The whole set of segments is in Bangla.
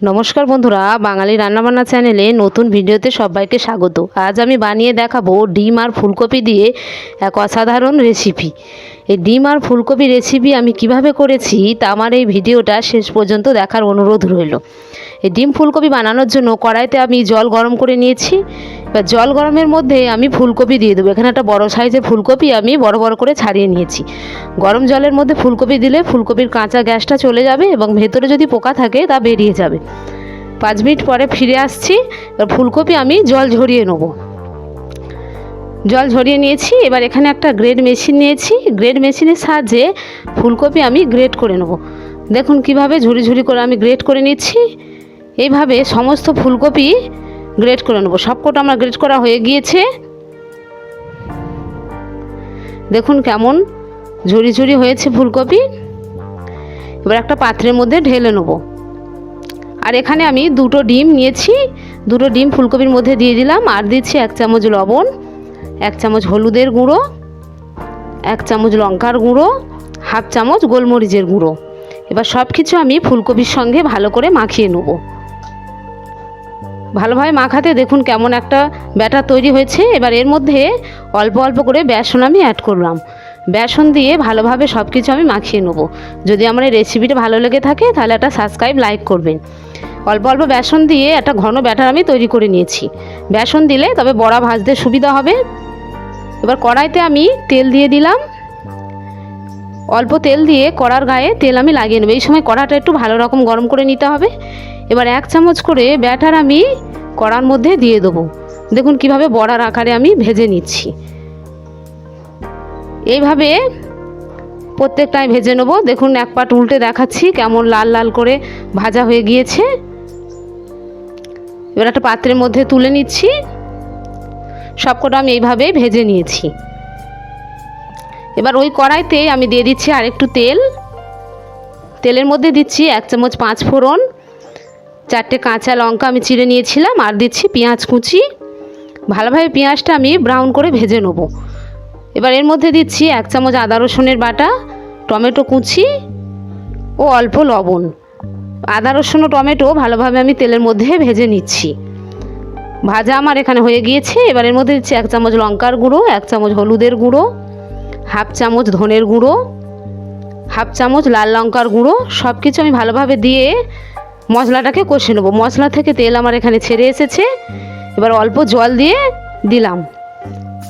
নমস্কার বন্ধুরা, বাঙালি রান্নাবান্না চ্যানেলে নতুন ভিডিওতে সবাইকে স্বাগত। আজ আমি বানিয়ে দেখাবো ডিম আর ফুলকপি দিয়ে এক অসাধারণ রেসিপি। এই ডিম আর ফুলকপি রেসিপি আমি কীভাবে করেছি, তা আমার এই ভিডিওটা শেষ পর্যন্ত দেখার অনুরোধ রইল। এই ডিম ফুলকপি বানানোর জন্য কড়াইতে আমি জল গরম করে নিয়েছি। এবার জল গরমের মধ্যে আমি ফুলকপি দিয়ে দেবো। এখানে একটা বড় সাইজের ফুলকপি আমি বড় বড় করে ছাড়িয়ে নিয়েছি। গরম জলের মধ্যে ফুলকপি দিলে ফুলকপির কাঁচা গ্যাসটা চলে যাবে এবং ভেতরে যদি পোকা থাকে তা বেরিয়ে যাবে। পাঁচ মিনিট পরে ফিরে আসছি, এবার ফুলকপি আমি জল ঝরিয়ে নেব। জল ঝরিয়ে নিয়েছি, এবার এখানে একটা গ্রেড মেশিন নিয়েছি। গ্রেড মেশিনের সাহায্যে ফুলকপি আমি গ্রেড করে নেব। দেখুন কীভাবে ঝুরি ঝুরি করে আমি গ্রেড করে নিচ্ছি। এইভাবে সমস্ত ফুলকপি গ্রেড করে নেব। সবকটা আমার গ্রেড করা হয়ে গিয়েছে। দেখুন কেমন ঝুরি ঝুরি হয়েছে ফুলকপি। এবার একটা পাত্রের মধ্যে ঢেলে নেব। আর এখানে আমি দুটো ডিম নিয়েছি। দুটো ডিম ফুলকপির মধ্যে দিয়ে দিলাম। আর দিচ্ছি এক চামচ লবণ, এক চামচ হলুদের গুঁড়ো, এক চামচ লঙ্কার গুঁড়ো, হাফ চামচ গোলমরিচের গুঁড়ো। এবার সব কিছু আমি ফুলকপির সঙ্গে ভালো করে মাখিয়ে নেব। ভালোভাবে মাখাতে দেখুন কেমন একটা ব্যাটার তৈরি হয়েছে। এবার এর মধ্যে অল্প অল্প করে বেসন আমি অ্যাড করলাম। বেসন দিয়ে ভালোভাবে সব কিছু আমি মাখিয়ে নেব। যদি আমার এই রেসিপিটা ভালো লেগে থাকে, তাহলে একটা সাবস্ক্রাইব লাইক করবেন। অল্প অল্প বেসন দিয়ে একটা ঘন ব্যাটার আমি তৈরি করে নিয়েছি। বেসন দিলে তবে বড়া ভাজতে সুবিধা হবে। এবার কড়াইতে আমি তেল দিয়ে দিলাম। অল্প তেল দিয়ে কড়ার গায়ে তেল আমি লাগিয়ে নেব। এই সময় কড়াটা একটু ভালো রকম গরম করে নিতে হবে। এবার এক চামচ করে ব্যাটার আমি কড়ার মধ্যে দিয়ে দেবো। দেখুন কীভাবে বড়ার আকারে আমি ভেজে নিচ্ছি। এইভাবে প্রত্যেকটাই ভেজে নেব। দেখুন এক পাট উল্টে দেখাচ্ছি কেমন লাল লাল করে ভাজা হয়ে গিয়েছে। এবার একটা পাত্রের মধ্যে তুলে নিচ্ছি। সবকটা আমি এইভাবেই ভেজে নিয়েছি। এবার ওই কড়াইতে আমি দিয়ে দিচ্ছি আরেকটু তেল। তেলের মধ্যে দিচ্ছি এক চামচ পাঁচ ফোড়ন। চারটে কাঁচা লঙ্কা আমি চিড়ে নিয়েছিলাম আর দিচ্ছি পেঁয়াজ কুচি। ভালোভাবে পেঁয়াজটা আমি ব্রাউন করে ভেজে নেব। এবার এর মধ্যে দিচ্ছি এক চামচ আদা রসুনের বাটা, টমেটো কুচি ও অল্প লবণ। আদা রসুন ও টমেটো ভালোভাবে আমি তেলের মধ্যে ভেজে নিচ্ছি। ভাজা আমার এখানে হয়ে গিয়েছে। এবার এর মধ্যে দিচ্ছি এক চামচ লঙ্কার গুঁড়ো, এক চামচ হলুদের গুঁড়ো, হাফ চামচ ধনের গুঁড়ো, হাফ চামচ লাল লঙ্কার গুঁড়ো। সব কিছু আমি ভালোভাবে দিয়ে মশলাটাকে কষে নেব। মশলা থেকে তেল আমার এখানে ছেড়ে এসেছে। এবার অল্প জল দিয়ে দিলাম।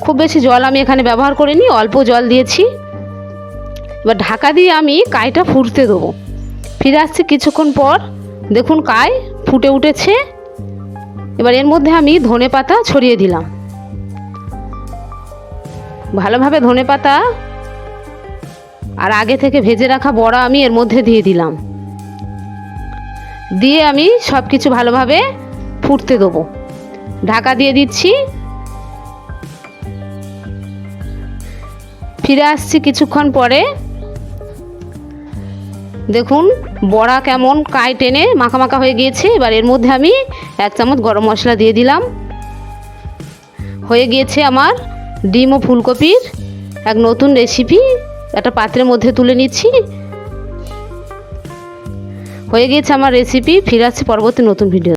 খুব বেশি জল আমি এখানে ব্যবহার করিনি, অল্প জল দিয়েছি। এবার ঢাকা দিয়ে আমি কাইটা ফুটতে দেবো। ফিরে আসছি কিছুক্ষণ পর। দেখুন কাই ফুটে উঠেছে। এবার এর মধ্যে আমি ধনে পাতা ছড়িয়ে দিলাম। ভালোভাবে ধনে পাতা আর আগে থেকে ভেজে রাখা বড়া আমি এর মধ্যে দিয়ে দিলাম। দিয়ে আমি সব কিছু ভালোভাবে ফুটতে দেবো। ঢাকা দিয়ে দিচ্ছি। ফিরে আসছি কিছুক্ষণ পরে। দেখুন, বড়া কেমন কাই টেনে মাখা মাখা হয়ে গিয়েছে। এবার এর মধ্যে আমি এক চামচ গরম মশলা দিয়ে দিলাম। হয়ে গিয়েছে আমার ডিম ও ফুলকপির এক নতুন রেসিপি একটা পাত্রের মধ্যে তুলে নিচ্ছি। হয়ে গিয়েছে আমার রেসিপি ফিরে আসছি পরবর্তী নতুন ভিডিও